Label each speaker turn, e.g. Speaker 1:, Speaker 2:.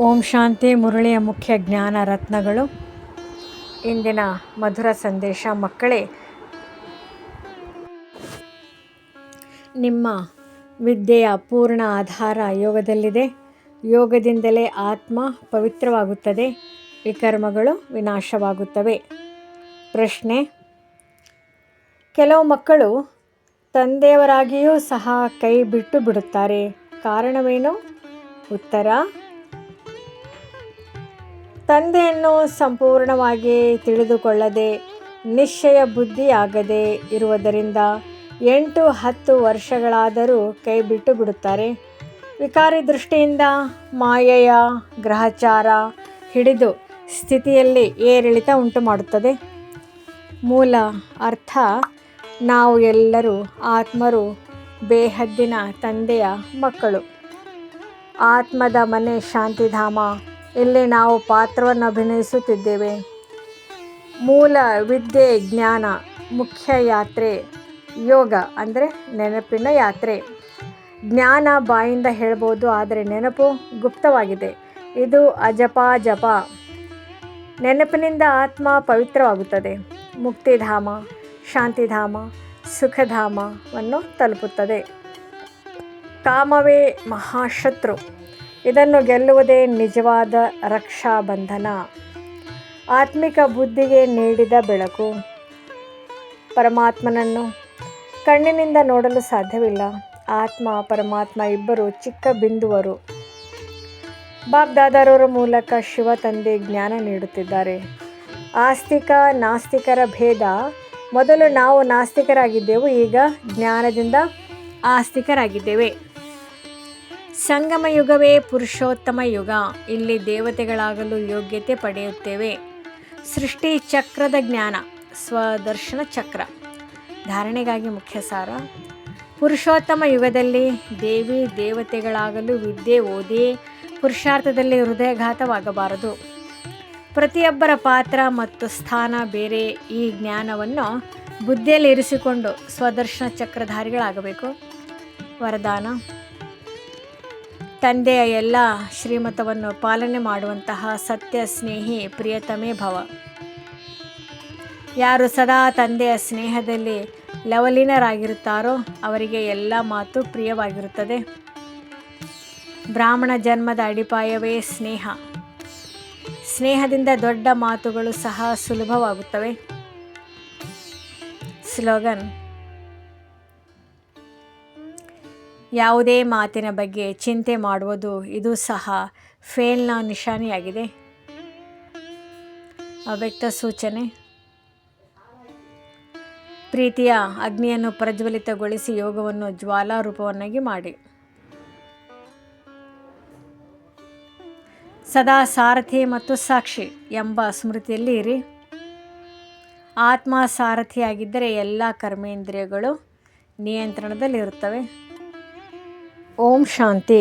Speaker 1: ಓಂ ಶಾಂತಿ ಮುರಳಿಯ ಮುಖ್ಯ ಜ್ಞಾನ ರತ್ನಗಳು. ಇಂದಿನ ಮಧುರ ಸಂದೇಶ, ಮಕ್ಕಳೇ. ನಿಮ್ಮ ವಿದ್ಯೆಯ ಪೂರ್ಣ ಆಧಾರ ಯೋಗದಲ್ಲಿದೆ. ಯೋಗದಿಂದಲೇ ಆತ್ಮ ಪವಿತ್ರವಾಗುತ್ತದೆ. ವಿಕರ್ಮಗಳು ವಿನಾಶವಾಗುತ್ತವೆ. ಪ್ರಶ್ನೆ, ಕೆಲವು ಮಕ್ಕಳು ತಂದೆಯವರಾಗಿಯೂ ಸಹ ಕೈ ಬಿಟ್ಟು ಬಿಡುತ್ತಾರೆ. ಕಾರಣವೇನು? ಉತ್ತರ ತಂದೆಯನ್ನು ಸಂಪೂರ್ಣವಾಗಿ ತಿಳಿದುಕೊಳ್ಳದೆ, ನಿಶ್ಚಯ ಬುದ್ಧಿಯಾಗದೆ ಇರುವುದರಿಂದ ಎಂಟು ಹತ್ತು ವರ್ಷಗಳಾದರೂ ಕೈ ಬಿಟ್ಟು ಬಿಡುತ್ತಾರೆ. ವಿಕಾರಿ ದೃಷ್ಟಿಯಿಂದ ಮಾಯೆಯ ಗ್ರಹಚಾರ ಹಿಡಿದು ಸ್ಥಿತಿಯಲ್ಲಿ ಏರಿಳಿತ ಉಂಟು ಮಾಡುತ್ತದೆ ಮೂಲ ಅರ್ಥ, ನಾವು ಎಲ್ಲರೂ ಆತ್ಮರು, ಬೇಹದ್ದಿನ ತಂದೆಯ ಮಕ್ಕಳು. ಆತ್ಮದ ಮನೆ ಶಾಂತಿಧಾಮ ಇಲ್ಲಿ ನಾವು ಪಾತ್ರವನ್ನು ಅಭಿನಯಿಸುತ್ತಿದ್ದೇವೆ. ಮೂಲ ವಿದ್ಯೆ, ಜ್ಞಾನ, ಮುಖ್ಯ ಯಾತ್ರೆ, ಯೋಗ ಅಂದರೆ ನೆನಪಿನ ಯಾತ್ರೆ. ಜ್ಞಾನ ಬಾಯಿಂದ ಹೇಳ್ಬೋದು ಆದರೆ ನೆನಪು ಗುಪ್ತವಾಗಿದೆ. ಇದು ಅಜಪ ಜಪ. ನೆನಪಿನಿಂದ ಆತ್ಮ ಪವಿತ್ರವಾಗುತ್ತದೆ. ಮುಕ್ತಿಧಾಮ, ಶಾಂತಿಧಾಮ, ಸುಖಧಾಮವನ್ನು ತಲುಪುತ್ತದೆ. ಕಾಮವೇ ಮಹಾಶತ್ರು. ಇದನ್ನು ಗೆಲ್ಲುವುದೇ ನಿಜವಾದ ರಕ್ಷಾಬಂಧನ. ಆತ್ಮಿಕ ಬುದ್ಧಿಗೆ ನೀಡಿದ ಬೆಳಕು. ಪರಮಾತ್ಮನನ್ನು ಕಣ್ಣಿನಿಂದ ನೋಡಲು ಸಾಧ್ಯವಿಲ್ಲ. ಆತ್ಮ, ಪರಮಾತ್ಮ ಇಬ್ಬರು ಚಿಕ್ಕ ಬಿಂದುವರು. ಬಾಗ್ದಾದರವರ ಮೂಲಕ ಶಿವ ತಂದೆ ಜ್ಞಾನ ನೀಡುತ್ತಿದ್ದಾರೆ. ಆಸ್ತಿಕ, ನಾಸ್ತಿಕರ ಭೇದ. ಮೊದಲು ನಾವು ನಾಸ್ತಿಕರಾಗಿದ್ದೆವು, ಈಗ ಜ್ಞಾನದಿಂದ ಆಸ್ತಿಕರಾಗಿದ್ದೇವೆ. ಸಂಗಮ ಯುಗವೇ ಪುರುಷೋತ್ತಮ ಯುಗ ಇಲ್ಲಿ ದೇವತೆಗಳಾಗಲು ಯೋಗ್ಯತೆ ಪಡೆಯುತ್ತೇವೆ. ಸೃಷ್ಟಿ ಚಕ್ರದ ಜ್ಞಾನ, ಸ್ವದರ್ಶನ ಚಕ್ರ. ಧಾರಣೆಗಾಗಿ ಮುಖ್ಯ ಸಾರ. ಪುರುಷೋತ್ತಮ ಯುಗದಲ್ಲಿ ದೇವಿ ದೇವತೆಗಳಾಗಲು ವಿದ್ಯೆ ಓದಿ ಪುರುಷಾರ್ಥದಲ್ಲಿ ಹೃದಯಘಾತವಾಗಬಾರದು. ಪ್ರತಿಯೊಬ್ಬರ ಪಾತ್ರ ಮತ್ತು ಸ್ಥಾನ ಬೇರೆ ಈ ಜ್ಞಾನವನ್ನು ಬುದ್ಧಿಯಲ್ಲಿ ಇರಿಸಿಕೊಂಡು ಸ್ವದರ್ಶನ ಚಕ್ರಧಾರಿಗಳಾಗಬೇಕು. ವರದಾನ. ತಂದೆಯ ಎಲ್ಲ ಶ್ರೀಮತವನ್ನು ಪಾಲನೆ ಮಾಡುವಂತಹ ಸತ್ಯ ಸ್ನೇಹಿ ಪ್ರಿಯತಮೇ ಭವ. ಯಾರು ಸದಾ ತಂದೆಯ ಸ್ನೇಹದಲ್ಲಿ ಲವಲೀನರಾಗಿರುತ್ತಾರೋ ಅವರಿಗೆ ಎಲ್ಲ ಮಾತು ಪ್ರಿಯವಾಗಿರುತ್ತದೆ. ಬ್ರಾಹ್ಮಣ ಜನ್ಮದ ಅಡಿಪಾಯವೇ ಸ್ನೇಹ. ಸ್ನೇಹದಿಂದ ದೊಡ್ಡ ಮಾತುಗಳು ಸಹ ಸುಲಭವಾಗುತ್ತವೆ. ಸ್ಲೋಗನ್ ಯಾವುದೇ ಮಾತಿನ ಬಗ್ಗೆ ಚಿಂತೆ ಮಾಡುವುದು ಇದು ಸಹ ಫೇಲ್ನ ನಿಶಾನೆಯಾಗಿದೆ. ಅವ್ಯಕ್ತ ಸೂಚನೆ, ಪ್ರೀತಿಯ ಅಗ್ನಿಯನ್ನು ಪ್ರಜ್ವಲಿತಗೊಳಿಸಿ ಯೋಗವನ್ನು ಜ್ವಾಲಾರೂಪವನ್ನಾಗಿ ಮಾಡಿ. ಸದಾ ಸಾರಥಿ ಮತ್ತು ಸಾಕ್ಷಿ ಎಂಬ ಸ್ಮೃತಿಯಲ್ಲಿ ಇರಿ. ಆತ್ಮ ಸಾರಥಿಯಾಗಿದ್ದರೆ ಎಲ್ಲ ಕರ್ಮೇಂದ್ರಿಯಗಳು ನಿಯಂತ್ರಣದಲ್ಲಿರುತ್ತವೆ. ಓಂ ಶಾಂತಿ